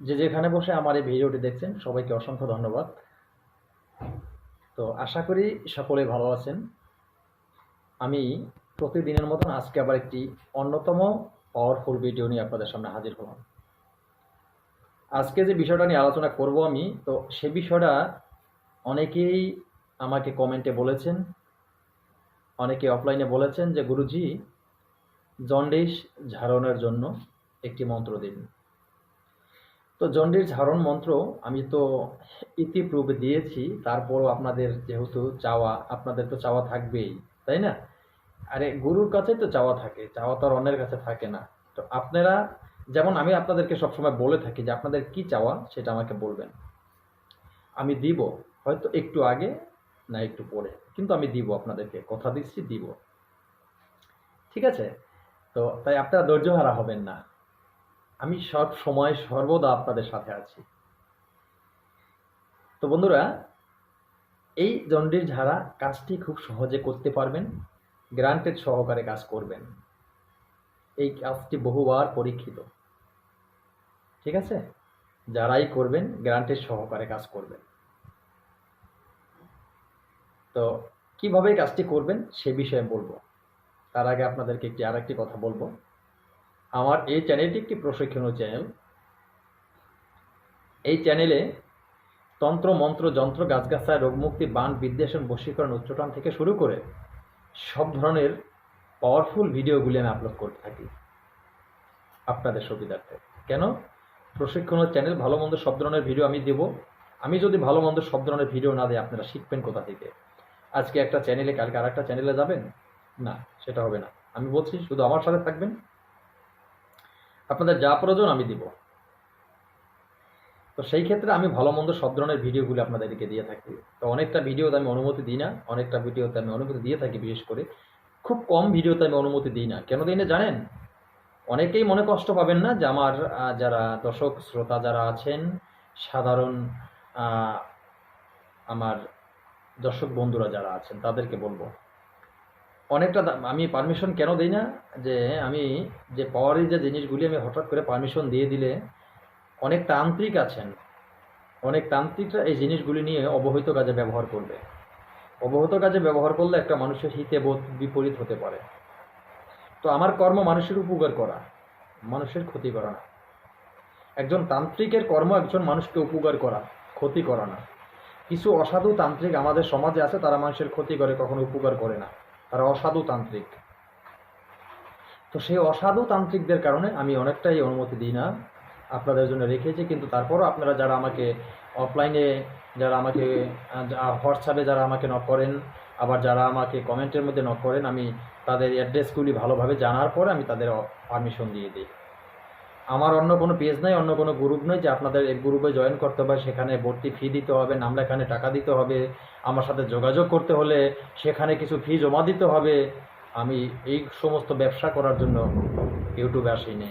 যে যেখানে বসে আমার এই ভিডিওটি দেখছেন, সবাইকে অসংখ্য ধন্যবাদ। তো আশা করি সকলে ভালো আছেন। আমি প্রতিদিনের মতন আজকে আবার একটি অন্যতম পাওয়ারফুল ভিডিও নিয়ে আপনাদের সামনে হাজির হলাম। আজকে যে বিষয়টা নিয়ে আলোচনা করব আমি, তো সে বিষয়টা অনেকেই আমাকে কমেন্টে বলেছেন, অনেকে অফলাইনে বলেছেন যে, গুরুজি, জন্ডিস ঝাড়নের জন্য একটি মন্ত্র দিন। তো জন্ডিস ঝাড়ন মন্ত্র আমি তো ইতিপূর্বে দিয়েছি, তারপরও আপনাদের যেহেতু চাওয়া, আপনাদের তো চাওয়া থাকবেই, তাই না? আরে গুরুর কাছে তো চাওয়া থাকে, চাওয়া তো আর অন্যের কাছে থাকে না। তো আপনারা, যেমন আমি আপনাদেরকে সবসময় বলে থাকি যে আপনাদের কি চাওয়া সেটা আমাকে বলবেন। আমি দিব, হয়তো একটু আগে না একটু পরে, কিন্তু আমি দিব আপনাদেরকে, কথা দিচ্ছি, দিব। ঠিক আছে? তো তাই আপনারা ধৈর্য হারা হবেন না। আমি সব সময় সর্বদা আপনাদের সাথে আছি। তো বন্ধুরা, এই জন্ডির ঝাড়া কাজটি খুব সহজে করতে পারবেন, গ্রান্টেড সহকারে কাজ করবেন। এই কাজটি বহুবার পরীক্ষিত। ঠিক আছে? যারাই করবেন, গ্রান্টেড সহকারে কাজ করবেন। তো কীভাবে কাজটি করবেন, সে বিষয়ে বলব। তার আগে আপনাদেরকে একটি আরেকটি কথা বলব। আমার এই চ্যানেলটি একটি প্রশিক্ষণীয় চ্যানেল এই চ্যানেলে তন্ত্র, মন্ত্র, যন্ত্র, গাছগাছায় রোগমুক্তি বান, বিদ্বেষণ, বশীকরণ, উচ্চটন থেকে শুরু করে সব ধরনের পাওয়ারফুল ভিডিওগুলি আমি আপলোড করতে থাকি আপনাদের সুবিধার্থে। কেন? প্রশিক্ষণের চ্যানেল ভালো মন্দ সব ধরনের ভিডিও আমি দেব। আমি যদি ভালো মন্দ সব ধরনের ভিডিও না দিই, আপনারা শিখবেন কোথা থেকে? আজকে একটা চ্যানেলে কালকে আর একটা চ্যানেলে যাবেন? না, সেটা হবে না। আমি বলছি শুধু আমার সাথে থাকবেন। আপনাদের যা প্রয়োজন আমি দিব। তো সেই ক্ষেত্রে আমি ভালো মন্দ সব ধরনের ভিডিওগুলো আপনাদেরকে দিয়ে থাকি। তো অনেকটা ভিডিওতে আমি অনুমতি দিই না, অনেকটা ভিডিওতে আমি অনুমতি দিয়ে থাকি বিশেষ করে। খুব কম ভিডিওতে আমি অনুমতি দিই না। কেন দিই না জানেন? অনেকেই মনে কষ্ট পাবেন না যে আমার যারা দর্শক, শ্রোতা যারা আছেন, সাধারণ আমার দর্শক বন্ধুরা যারা আছেন, তাদেরকে বলব। অনেকটা আমি পারমিশন কেন দিই না? যে আমি যে পাওয়ারের যে জিনিসগুলি আমি হঠাৎ করে পারমিশন দিয়ে দিলে অনেক তান্ত্রিক আছেন। অনেক তান্ত্রিকরা এই জিনিসগুলি নিয়ে অবহিত কাজে ব্যবহার করবে। অবহিত কাজে ব্যবহার করলে একটা মানুষের হিতে বোধ বিপরীত হতে পারে। তো আমার কর্ম মানুষের উপকার করা, মানুষের ক্ষতি করা না। একজন তান্ত্রিকের কর্ম একজন মানুষকে উপকার করা, ক্ষতি করা না। কিছু অসাধু তান্ত্রিক আমাদের সমাজে আছে, তারা মানুষের ক্ষতি করে, কখনো উপকার করে না। তারা অসাধু তান্ত্রিক তো সেই অসাধু তান্ত্রিকদের কারণে আমি অনেকটাই অনুমতি দিই না। আপনাদের জন্য রেখেছি, কিন্তু তারপরও আপনারা যারা আমাকে অফলাইনে যারা আমাকে হোয়াটসঅ্যাপে যারা আমাকে নক করেন, আবার যারা আমাকে কমেন্টের মধ্যে নক করেন, আমি তাদের অ্যাড্রেসগুলি ভালোভাবে জানার পরে আমি তাদের পারমিশন দিয়ে দিই। আমার অন্য কোনো পেজ নাই, অন্য কোনো গ্রুপ নেই যে আপনাদের এই গ্রুপে জয়েন করতে হবে, সেখানে ভর্তি ফি দিতে হবে, নাম লেখানে টাকা দিতে হবে, আমার সাথে যোগাযোগ করতে হলে সেখানে কিছু ফি জমা দিতে হবে। আমি এই সমস্ত ব্যবসা করার জন্য ইউটিউবে আসিনি।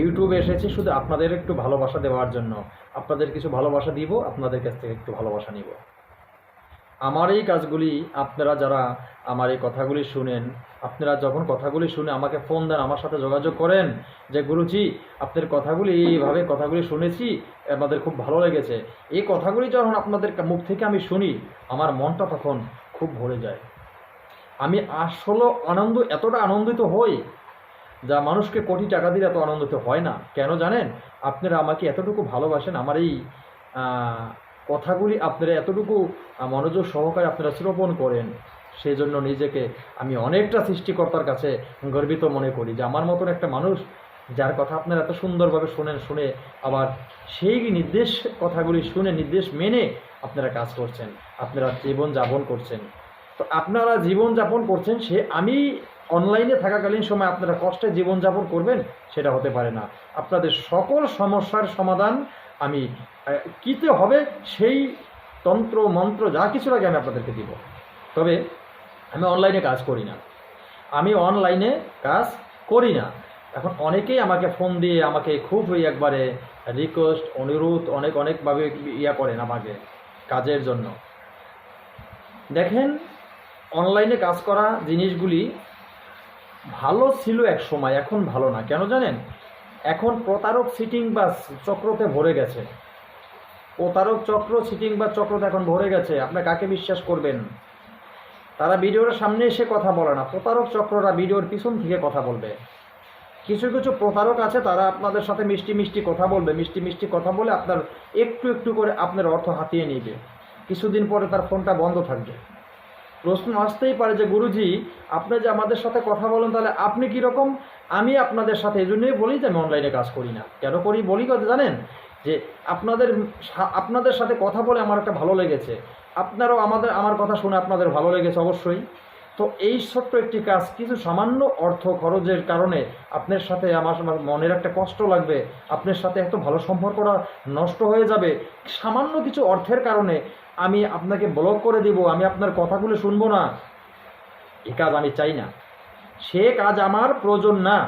ইউটিউবে এসেছি শুধু আপনাদের একটু ভালোবাসা দেওয়ার জন্য। আপনাদের কিছু ভালোবাসা দিব, আপনাদের কাছ থেকে একটু ভালোবাসা নিব। আমার এই কাজগুলি আপনারা যারা আমার এই কথাগুলি শুনেন আপনারা যখন কথাগুলি শুনে আমাকে ফোন দেন, আমার সাথে যোগাযোগ করেন যে, গুরুজি, আপনার কথাগুলি, এইভাবে কথাগুলি শুনেছি, আমাদের খুব ভালো লেগেছে। এই কথাগুলি যখন আপনাদের মুখ থেকে আমি শুনি, আমার মনটা তখন খুব ভরে যায়। আমি আসলে আনন্দ, এতটা আনন্দিত হই যা মানুষকে কোটি টাকা দিলে এত আনন্দিত হয় না। কেন জানেন? আপনারা আমাকে এতটুকু ভালোবাসেন, আমার এই কথাগুলি আপনারা এতটুকু মনোযোগ সহকারে আপনারা শ্রবণ করেন। সেই জন্য নিজেকে আমি অনেকটা সৃষ্টিকর্তার কাছে গর্বিত মনে করি যে আমার মতন একটা মানুষ যার কথা আপনারা এত সুন্দরভাবে শোনেন, শুনে আবার সেই নির্দেশ কথাগুলি শুনে, নির্দেশ মেনে আপনারা কাজ করছেন, আপনারা জীবন যাপন করছেন। তো আপনারা জীবন যাপন করছেন, সে আমি অনলাইনে থাকাকালীন সময় আপনারা কষ্টে জীবনযাপন করবেন, সেটা হতে পারে না। আপনাদের সকল সমস্যার সমাধান আমি কিতে হবে সেই তন্ত্র, মন্ত্র, যা কিছু লাগে আমি আপনাদেরকে দিব। তবে আমি অনলাইনে কাজ করি না। আমি অনলাইনে কাজ করি না। এখন অনেকেই আমাকে ফোন দিয়ে আমাকে খুব একবারে রিকোয়েস্ট অনুরোধ, অনেক, অনেকভাবে ইয়া করেন আমাকে কাজের জন্য। দেখেন অনলাইনে কাজ করা জিনিসগুলি ভালো ছিল এক সময়, এখন ভালো না। কেন জানেন? এখন প্রতারক সিটিং বা চক্রতে ভরে গেছে। প্রতারক চক্র সিটিং বা চক্রতে এখন ভরে গেছে। আপনি কাকে বিশ্বাস করবেন? তারা ভিডিওর সামনে এসে কথা বলে না। প্রতারক চক্ররা ভিডিওর পিছন থেকে কথা বলবে। কিছু কিছু প্রতারক আছে, তারা আপনাদের সাথে মিষ্টি মিষ্টি কথা বলবে। মিষ্টি মিষ্টি কথা বলে আপনার একটু একটু করে আপনার অর্থ হাতিয়ে নিবে। কিছুদিন পরে তার ফোনটা বন্ধ থাকবে। প্রশ্ন আসতেই পারে যে, গুরুজি, আপনি যে আমাদের সাথে কথা বলেন, তাহলে আপনি কীরকম? আমি আপনাদের সাথে এই জন্যই বলি যে, আমি অনলাইনে কাজ করি না। কেন করি? বলি কথা, জানেন? যে আপনাদের আপনাদের সাথে কথা বলে আমার একটা ভালো লেগেছে। আপনারাও আমাদের, আমার কথা শুনে আপনাদের ভালো লেগেছে অবশ্যই। তো এই ছোট্ট একটি কাজ, কিছু সামান্য অর্থ খরচের কারণে আপনার সাথে আমার আমার মনের একটা কষ্ট লাগবে। আপনার সাথে এত ভালো সম্পর্কটা নষ্ট হয়ে যাবে। সামান্য কিছু অর্থের কারণে আমি আপনাকে ব্লক করে দিব, আমি আপনার কথাগুলো শুনব না। এ কাজ আমি চাই না। সে কাজ আমার প্রয়োজন না।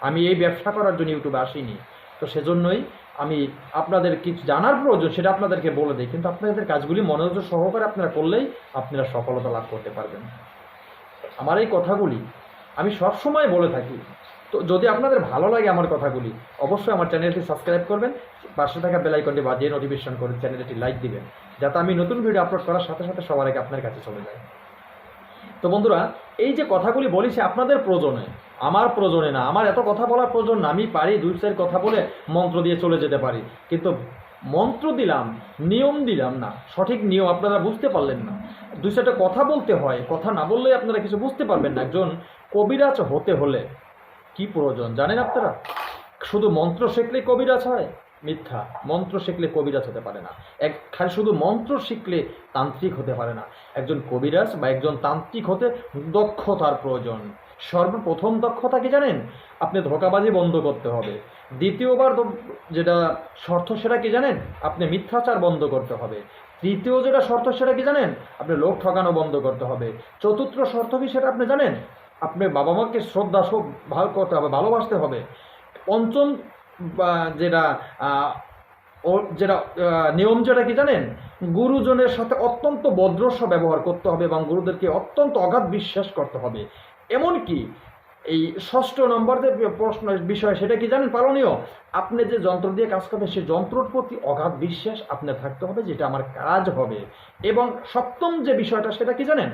আমি এই ব্যবসা করার জন্য ইউটিউবে আসিনি। তো সেজন্যই আমি আপনাদের কিছু জানার প্রয়োজন সেটা আপনাদেরকে বলে দিই। কিন্তু আপনাদের কাজগুলি মনোযোগ সহকারে আপনারা করলেই আপনারা সফলতা লাভ করতে পারবেন। আমার এই কথাগুলি আমি সবসময় বলে থাকি। তো যদি আপনাদের ভালো লাগে আমার কথাগুলি, অবশ্যই আমার চ্যানেলটি সাবস্ক্রাইব করবেন, পাশে থাকা বেল আইকনটি বাজিয়ে নোটিফিকেশন করে চ্যানেলটি লাইক দিবেন, যাতে আমি নতুন ভিডিও আপলোড করার সাথে সাথে সবার আগে আপনার কাছে চলে যায়। তো বন্ধুরা, এই যে কথাগুলি বলি সে আপনাদের প্রয়োজনে, আমার প্রয়োজনে না, আমার এত কথা বলার প্রয়োজন না, আমি পারি দুই চার কথা বলে মন্ত্র দিয়ে চলে যেতে পারি, কিন্তু মন্ত্র দিলাম, নিয়ম দিলাম না, সঠিক নিয়ম আপনারা বুঝতে পারলেন না। দুই চারটা কথা বলতে হয়, কথা না বললেই আপনারা কিছু বুঝতে পারবেন না, একজন কবিরাজ হতে হলে কি প্রয়োজন, জানেন আপনারা? শুধু মন্ত্র শিখলে কবিরাজ হয় মিথ্যা। মন্ত্র শিখলে কবিরাজ হতে পারে না। এক খালি শুধু মন্ত্র শিখলে তান্ত্রিক হতে পারে না। একজন কবিরাজ বা একজন তান্ত্রিক হতে দক্ষতার প্রয়োজন। সর্বপ্রথম দক্ষতা কি জানেন? আপনি ধোকাবাজি বন্ধ করতে হবে। দ্বিতীয়বার যেটা শর্ত সেটা কি জানেন? আপনি মিথ্যাচার বন্ধ করতে হবে। তৃতীয় যেটা শর্ত সেটা কি জানেন? আপনি লোক ঠকানো বন্ধ করতে হবে। চতুর্থ শর্ত কি সেটা আপনি জানেন? আপনি বাবা মাকে শ্রদ্ধা সব ভালো করতে হবে ভালোবাসতে হবে। পঞ্চম যেটা যেটা নিয়ম যেটা কি জানেন? গুরুজনের সাথে অত্যন্ত ভদ্রস্ব ব্যবহার করতে হবে এবং গুরুদেরকে অত্যন্ত অগাধ বিশ্বাস করতে হবে। এমনকি এই ষষ্ঠ নম্বর যে প্রশ্ন, বিষয়, সেটা কি জানেন? পালনীয়, আপনি যে যন্ত্র দিয়ে কাজ করবেন, সেই যন্ত্রর প্রতি অগাধ বিশ্বাস আপনার থাকতে হবে, যেটা আমার কাজ হবে। এবং সপ্তম যে বিষয়টা, সেটা কি জানেন?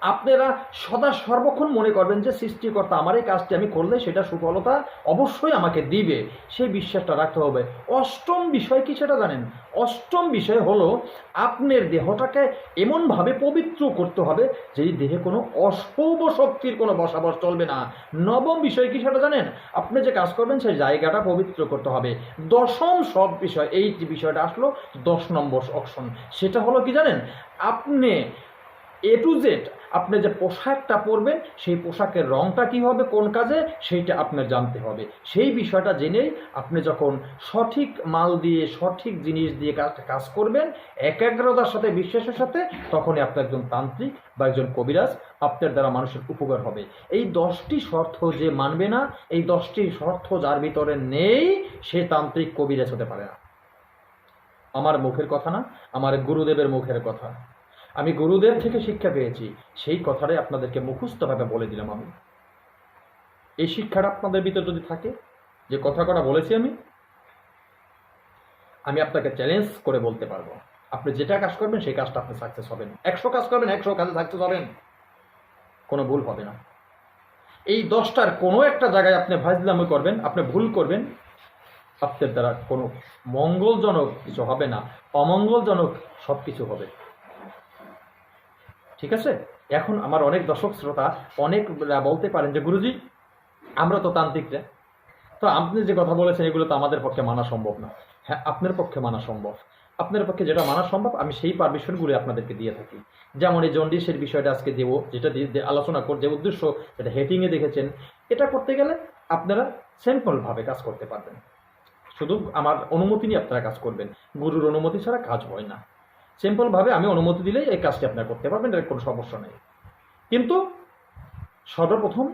আপনারা সদা সর্বক্ষণ মনে করবেন যে সৃষ্টিকর্তা আমার এই কাজটি আমি করলে সেটা সুফলতা অবশ্যই আমাকে দিবে। সেই বিশ্বাসটা রাখতে হবে। অষ্টম বিষয় কি সেটা জানেন? অষ্টম বিষয় হলো আপনার দেহটাকে এমনভাবে পবিত্র করতে হবে যে এই দেহে কোনো অশুভ শক্তির কোনো বসাবস চলবে না। নবম বিষয় কি সেটা জানেন? আপনি যে কাজ করবেন সেই জায়গাটা পবিত্র করতে হবে। দশম সব বিষয়, এই যে বিষয়টা আসলো, দশ নম্বর অপশন, সেটা হলো কি জানেন? আপনি এ টু জেড আপনি যে পোশাকটা পরবেন, সেই পোশাকের রংটা কী হবে, কোন কাজে, সেইটা আপনার জানতে হবে। সেই বিষয়টা জেনেই আপনি যখন সঠিক মাল দিয়ে, সঠিক জিনিস দিয়ে কাজটা কাজ করবেন, একাগ্রতার সাথে, বিশ্বাসের সাথে, তখনই আপনি একজন তান্ত্রিক বা একজন কবিরাজ, আপনার দ্বারা মানুষের উপকার হবে। এই দশটি শর্ত যে মানবে না, এই দশটি শর্ত যার ভিতরে নেই, সে তান্ত্রিক কবিরাজ হতে পারে না। আমার মুখের কথা না, আমার গুরুদেবের মুখের কথা। আমি গুরুদেব থেকে শিক্ষা পেয়েছি। সেই কথাটাই আপনাদেরকে মুখস্থভাবে বলে দিলাম আমি। এই শিক্ষাটা আপনাদের ভিতর যদি থাকে, যে কথা কটা বলেছি আমি আমি আপনাকে চ্যালেঞ্জ করে বলতে পারব। আপনি যেটা কাজ করবেন, সেই কাজটা আপনি সাকসেস হবেন। একশো কাজ করবেন, একশো কাজে সাকসেস হবেন। কোনো ভুল হবে না। এই দশটার কোনো একটা জায়গায় আপনি ভাজলামি করবেন, আপনি ভুল করবেন, আপনার দ্বারা কোনো মঙ্গলজনক কিছু হবে না। অমঙ্গলজনক সব কিছু হবে। ঠিক আছে? এখন আমার অনেক দর্শক শ্রোতা অনেক বলতে পারেন যে, গুরুজি, আমরা তো তান্ত্রিকরা তো আপনি যে কথা বলেছেন, এগুলো তো আমাদের পক্ষে মানা সম্ভব না। হ্যাঁ আপনার পক্ষে মানা সম্ভব। আপনার পক্ষে যেটা মানা সম্ভব, আমি সেই পারমিশনগুলি আপনাদেরকে দিয়ে থাকি। যেমন এই জন্ডিসের বিষয়টা আজকে দেবো যেটা দিয়ে আলোচনা কর, যে উদ্দেশ্য, যেটা হেটিংয়ে দেখেছেন, এটা করতে গেলে আপনারা সিম্পলভাবে কাজ করতে পারবেন। শুধু আমার অনুমতি নিয়ে আপনারা কাজ করবেন। গুরুর অনুমতি ছাড়া কাজ হয় না। সিম্পলভাবে আমি অনুমতি দিলেই এই কাজটি আপনারা করতে পারবেন, এর কোনো সমস্যা নেই। কিন্তু সর্বপ্রথম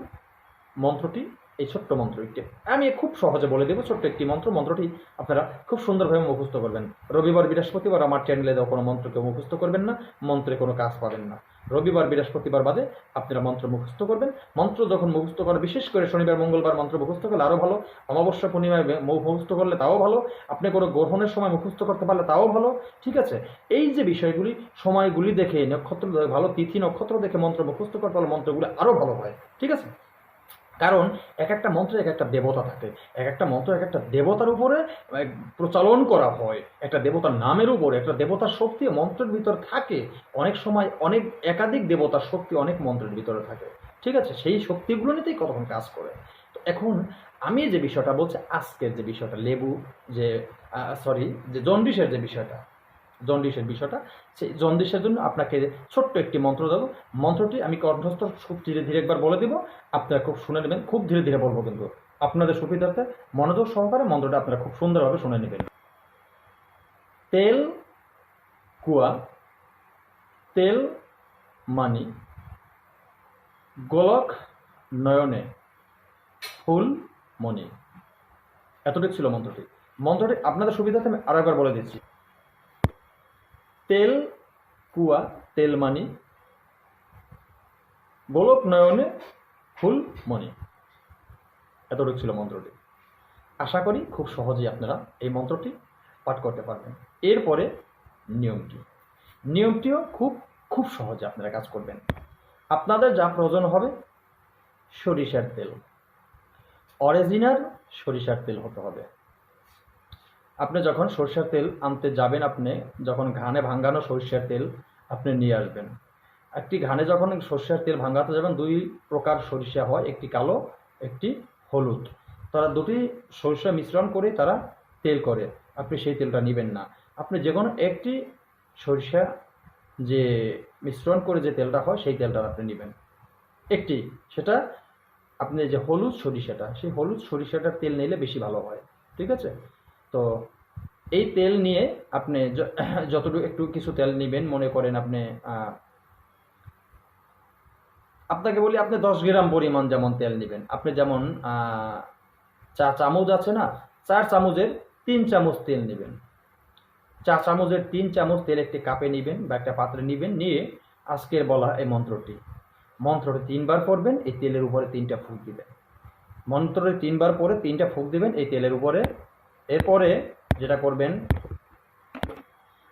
মন্ত্রটি এই ছোট্ট মন্ত্র একটি আমি খুব সহজে বলে দেবো, ছোট্ট একটি মন্ত্র। মন্ত্রটি আপনারা খুব সুন্দরভাবে মুখস্থ করবেন। রবিবার, বৃহস্পতিবার আমার চ্যানেলে দেওয়া কোনো মন্ত্রকে মুখস্থ করবেন না, মন্ত্রে কোনো কাজ পাবেন না। রবিবার, বৃহস্পতিবার বাদে আপনারা মন্ত্র মুখস্থ করবেন। মন্ত্র যখন মুখস্থ করেন বিশেষ করে শনিবার, মঙ্গলবার মন্ত্র মুখস্থ করলে আরও ভালো। অমাবস্যা পূর্ণিমায় মুখস্থ করলে তাও ভালো। আপনি কোনো গ্রহণের সময় মুখস্থ করতে পারলে তাও ভালো। ঠিক আছে? এই যে বিষয়গুলি, সময়গুলি দেখে, নক্ষত্র ভালো তিথি নক্ষত্র দেখে মন্ত্র মুখস্থ করতে পারলে মন্ত্রগুলো আরও ভালো হয়। ঠিক আছে? কারণ এক একটা মন্ত্রে এক একটা দেবতা থাকে। এক একটা মন্ত্র এক একটা দেবতার উপরে প্রচলন করা হয়। একটা দেবতার নামের উপরে, একটা দেবতার শক্তি মন্ত্রের ভিতর থাকে। অনেক সময় অনেক একাধিক দেবতার শক্তি অনেক মন্ত্রের ভিতরে থাকে। ঠিক আছে? সেই শক্তিগুলো নিতেই কতক্ষণ কাজ করে? তো এখন আমি যে বিষয়টা বলছি, আজকের যে বিষয়টা, লেবু যে সরি, যে জন্ডিসের যে বিষয়টা জন্ডিসের বিষয়টা, সেই জন্ডিসের জন্য আপনাকে ছোট্ট একটি মন্ত্র দেবো মন্ত্রটি আমি কণ্ঠস্থ খুব ধীরে ধীরে একবার বলে দেবো, আপনারা খুব শুনে নেবেন, খুব ধীরে ধীরে বলব কিন্তু। আপনাদের সুবিধার্থে মনোযোগ সহকারে মন্ত্রটা আপনারা খুব সুন্দরভাবে শুনে নেবেন। তেল, কুয়া, তেল, মানি, গোলক, নয়নে, ফুল, মণি। এতটুকু ছিল মন্ত্রটি। মন্ত্রটি আপনাদের সুবিধার্থে আমি আরও একবার বলে দিচ্ছি। তেল কুয়া তেলমানি গোলক নয়নে ফুল মণি এতটুকু ছিল মন্ত্রটি। আশা করি খুব সহজেই আপনারা এই মন্ত্রটি পাঠ করতে পারবেন। এরপরে নিয়মটি। নিয়মটিও খুব খুব সহজে আপনারা কাজ করবেন। আপনাদের যা প্রয়োজন হবে সরিষার তেল। অরিজিনাল সরিষার তেল হতে হবে। আপনি যখন সরিষার তেল আনতে যাবেন আপনি, যখন ঘানে ভাঙ্গানো সরিষার তেল আপনি নিয়ে আসবেন। একটি ঘানে যখন সরিষার তেল ভাঙাতে যাবেন, দুই প্রকার সরিষা হয়, একটি কালো, একটি হলুদ। তারা দুটি সরিষা মিশ্রণ করে তারা তেল করে। আপনি সেই তেলটা নেবেন না। আপনি যে কোনো একটি সরিষা যে মিশ্রণ করে যে তেলটা হয়, সেই তেলটা আপনি নেবেন। একটি, সেটা আপনি যে হলুদ সরিষাটা, সেই হলুদ সরিষাটার তেল নিলে বেশি ভালো হয়। ঠিক আছে? তো এই তেল নিয়ে আপনি যতটুকু একটু কিছু তেল নেবেন, মনে করেন আপনি আপনাকে বলি আপনি দশ গ্রাম পরিমাণ যেমন তেল নেবেন। আপনি যেমন চা চামচ আছে না, চার চামচের তিন চামচ তেল নেবেন। চা চামচের তিন চামচ তেল একটি কাপে নেবেন বা একটা পাত্রে নেবেন, নিয়ে আজকের বলা এই মন্ত্রটি। মন্ত্রটি তিনবার পড়বেন, এই তেলের উপরে তিনটা ফুক দিবেন। মন্ত্রটি তিনবার পরে তিনটা ফুক দিবেন, এই তেলের উপরে এরপরে যেটা করবেন,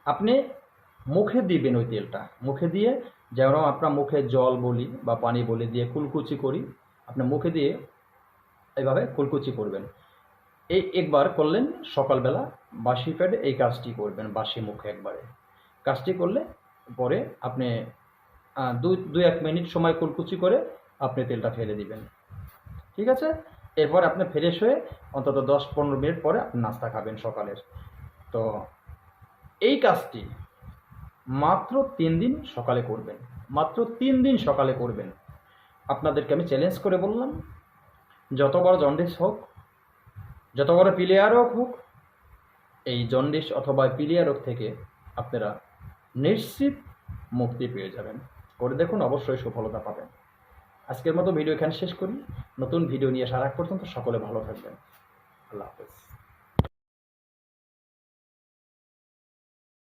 আপনি মুখে দিবেন ওই তেলটা। মুখে দিয়ে যেমন আপনার মুখে জল বলি বা পানি বলি দিয়ে কুলকুচি করি আপনার মুখে দিয়ে এইভাবে কুলকুচি করবেন। এই একবার করলেন, সকালবেলা বাসি পেটে এই কাজটি করবেন, বাসি মুখে একবারে। কাজটি করলে পরে আপনি দুই দুই এক মিনিট সময় কুলকুচি করে আপনি তেলটা ফেলে দিবেন। ঠিক আছে? এরপর আপনি ফ্রেশ হয়ে অন্তত দশ পনেরো মিনিট পরে আপনি নাস্তা খাবেন সকালের। তো এই কাজটি মাত্র তিন দিন সকালে করবেন। মাত্র তিন দিন সকালে করবেন। আপনাদেরকে আমি চ্যালেঞ্জ করে বললাম, যত বড় জন্ডিস হোক, যত বড় পিলিয়া রোগ হোক, এই জন্ডিস অথবা পিলিয়া রোগ থেকে আপনারা নিশ্চিত মুক্তি পেয়ে যাবেন। করে দেখুন, অবশ্যই সফলতা পাবেন। আজকের মতো ভিডিও এখানে শেষ করি। নতুন ভিডিও নিয়ে সারা পর্যন্ত সকলে ভালো থাকবেন। আল্লাহ হাফেজ।